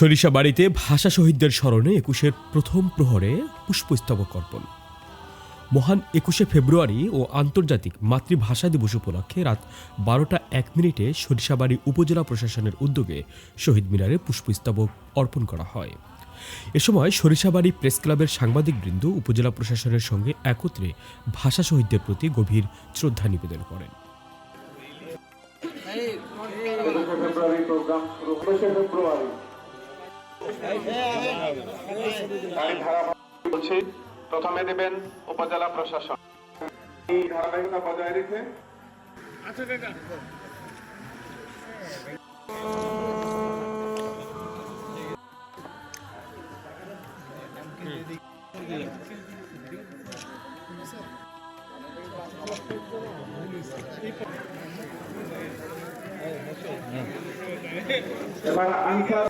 সরিষাবাড়িতে ভাষা শহীদদের স্মরণে একুশের প্রথম প্রহরে পুষ্পস্তবক অর্পণ মহান একুশে ফেব্রুয়ারি ও আন্তর্জাতিক মাতৃভাষা দিবস উপলক্ষে রাত বারোটা এক মিনিটে সরিষাবাড়ি উপজেলা প্রশাসনের উদ্যোগে শহীদ মিনারে পুষ্পস্তবক অর্পণ করা হয় এ সময় সরিষাবাড়ি প্রেস ক্লাবের সাংবাদিকবৃন্দ উপজেলা প্রশাসনের সঙ্গে একত্রে ভাষা শহীদদের প্রতি গভীর শ্রদ্ধা নিবেদন করেন ফেব্রুয়ারি বলছি প্রথমে দেবেন উপজেলা প্রশাসন। এই ধারাবাহিকতা বজায় রেখে এবার আনসার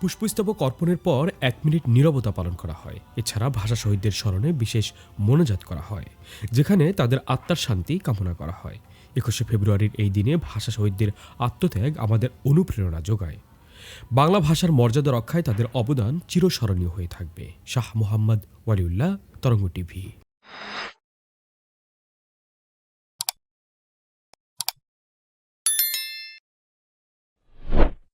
পুষ্পস্তবক অর্পণের পর এক মিনিট নীরবতা পালন করা হয়। এছাড়া ভাষা শহীদদের স্মরণে বিশেষ মনোজাত করা হয়, যেখানে তাদের আত্মার শান্তি কামনা করা হয়। একুশে ফেব্রুয়ারির এই দিনে ভাষা শহীদদের আত্মত্যাগ আমাদের অনুপ্রেরণা যোগায়। বাংলা ভাষার মর্যাদা রক্ষায় তাদের অবদান চিরস্মরণীয় হয়ে থাকবে। শাহ মোহাম্মদ ওয়ালিউল্লাহ, তরঙ্গ টিভি।